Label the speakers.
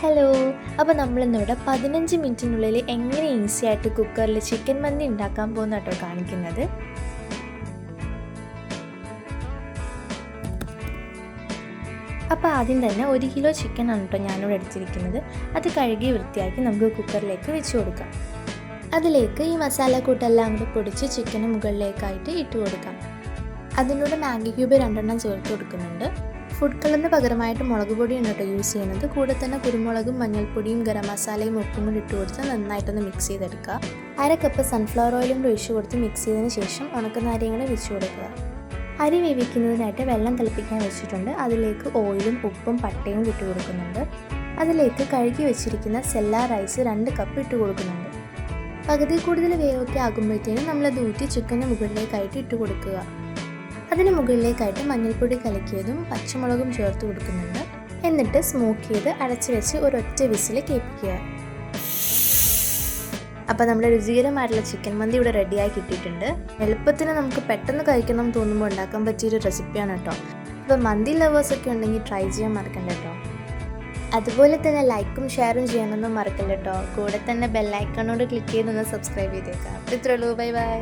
Speaker 1: Hello അപ്പോൾ നമ്മളിന്നിവിടെ പതിനഞ്ച് മിനിറ്റിനുള്ളിൽ എങ്ങനെ ഈസി ആയിട്ട് കുക്കറിൽ ചിക്കൻ മന്തി ഉണ്ടാക്കാൻ പോകുന്ന കേട്ടോ കാണിക്കുന്നത്. അപ്പോൾ ആദ്യം തന്നെ ഒരു കിലോ ചിക്കൻ ആണ് കേട്ടോ ഞാനിവിടെ എടുത്തിരിക്കുന്നത്. അത് കഴുകി വൃത്തിയാക്കി നമുക്ക് കുക്കറിലേക്ക് വെച്ച് കൊടുക്കാം. അതിലേക്ക് ഈ മസാല കൂട്ടെല്ലാം കൂടി പൊടിച്ച് ചിക്കന് മുകളിലേക്കായിട്ട് ഇട്ട് കൊടുക്കാം. അതിനോട് മാഗി ക്യൂബ് രണ്ടെണ്ണം ചേർത്ത് കൊടുക്കുന്നുണ്ട്. ഫുഡ് കളറിന് പകരമായിട്ട് മുളക് പൊടിയാണ് കേട്ടോ യൂസ് ചെയ്യുന്നത്. കൂടെ തന്നെ കുരുമുളകും മഞ്ഞൾപ്പൊടിയും ഗരം മസാലയും ഉപ്പും കൂടി ഇട്ട് കൊടുത്ത് നന്നായിട്ടൊന്ന് മിക്സ് ചെയ്തെടുക്കുക. അര കപ്പ് സൺഫ്ലവർ ഓയിലും കൂടി ഒഴിച്ച് കൊടുത്ത് മിക്സ് ചെയ്തതിന് ശേഷം ഉണക്കനാരിയും കൂടി വെച്ച് കൊടുക്കുക. അരി വേവിക്കുന്നതിനായിട്ട് വെള്ളം തിളപ്പിക്കാൻ വെച്ചിട്ടുണ്ട്. അതിലേക്ക് ഓയിലും ഉപ്പും പട്ടയും ഇട്ട് കൊടുക്കുന്നുണ്ട്. അതിലേക്ക് കഴുകി വെച്ചിരിക്കുന്ന സെല്ല റൈസ് രണ്ട് കപ്പ് ഇട്ട് കൊടുക്കുന്നുണ്ട്. പകുതി കൂടുതൽ വേവൊക്കെ ആകുമ്പോഴത്തേനും നമ്മളത് ഊറ്റി ചിക്കന് മുകളിലേക്കായിട്ട് ഇട്ട് കൊടുക്കുക. അതിന് മുകളിലേക്കായിട്ട് മഞ്ഞൾപ്പൊടി കലക്കിയതും പച്ചമുളകും ചേർത്ത് കൊടുക്കുന്നുണ്ട്. എന്നിട്ട് സ്മോക്ക് ചെയ്ത് അടച്ചു വെച്ച് ഒരൊറ്റ വിസിൽ കേൾപ്പിക്കുക. അപ്പോൾ നമ്മുടെ രുചികരമായിട്ടുള്ള ചിക്കൻ മന്തി ഇവിടെ റെഡിയായി കിട്ടിയിട്ടുണ്ട്. എളുപ്പത്തിന് നമുക്ക് പെട്ടെന്ന് കഴിക്കണം എന്ന് തോന്നുമ്പോൾ ഉണ്ടാക്കാൻ പറ്റിയൊരു റെസിപ്പിയാണ് കേട്ടോ. അപ്പോൾ മന്തി ലവേഴ്സ് ഒക്കെ ഉണ്ടെങ്കിൽ ട്രൈ ചെയ്യാൻ മറക്കണ്ട കേട്ടോ. അതുപോലെ തന്നെ ലൈക്കും ഷെയറും ചെയ്യാനൊന്നും മറക്കല്ല കേട്ടോ. കൂടെ തന്നെ ബെല്ലൈക്കണോട് ക്ലിക്ക് ചെയ്തൊന്ന് സബ്സ്ക്രൈബ് ചെയ്തേക്കാം. ഇത്രയുള്ളൂ ബൈ ബൈ